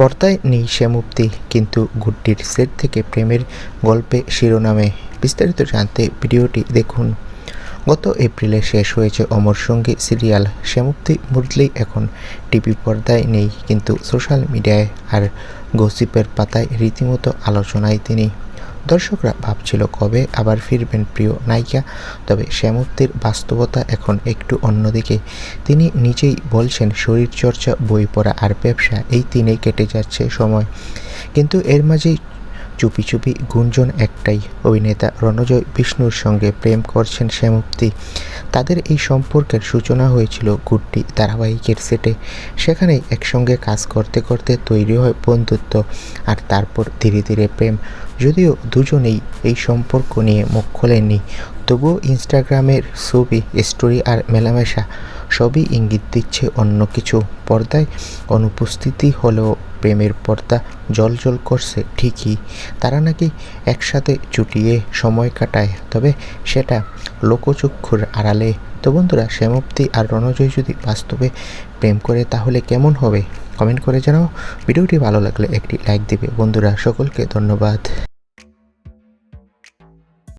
পর্দায় নেই সে মুক্তি, কিন্তু গুড্ডির সেট থেকে প্রেমের গল্পে শিরোনামে বিস্তারিত জানতে ভিডিওটি দেখুন। গত এপ্রিলে শেষ হয়েছে অমর সঙ্গী সিরিয়াল শ্যামুক্তি মুরলি এখন টিভি পর্দায় নেই, কিন্তু সোশ্যাল মিডিয়ায় আর গসিপের পাতায় রীতিমতো আলোচনায় তিনি। দর্শকরা ভাবছিল কবে আবার ফিরবেন প্রিয় নায়িকা, তবে শ্যামত্বের বাস্তবতা এখন একটু অন্যদিকে। তিনি নিজেই বলছেন, শরীরচর্চা, বই পড়া আর ব্যবসা, এই তিনেই কেটে যাচ্ছে সময়। কিন্তু এর মাঝেই চুপি চুপি গুঞ্জন একটাই। অভিনেতা রণজয় বিষ্ণুর সঙ্গে প্রেম করছেন শ্যামুক্তি তাদের এই সম্পর্কের সূচনা হয়েছিল গুড্ডি ধারাবাহিকের সেটে। সেখানেই একসঙ্গে কাজ করতে করতে তৈরি হয় বন্ধুত্ব আর তারপর ধীরে ধীরে প্রেম। যদিও দুজনেই এই সম্পর্ক নিয়ে মুখ খোলেননি, তবুও ইনস্টাগ্রামের ছবি, স্টোরি আর মেলামেশা সবই ইঙ্গিত দিচ্ছে অন্য কিছু। পর্দায় অনুপস্থিতি হলেও প্রেমের পর্দা জল করছে ঠিকই। তারা নাকি একসাথে চুটিয়ে সময় কাটায়, তবে সেটা লোকচক্ষুর আড়ালে। তো বন্ধুরা, শ্যামপ্তি আর রণজয় যদি বাস্তবে প্রেম করে, তাহলে কেমন হবে? কমেন্ট করে জানাও। ভিডিওটি ভালো লাগলে একটি লাইক দিবে। বন্ধুরা, সকলকে ধন্যবাদ।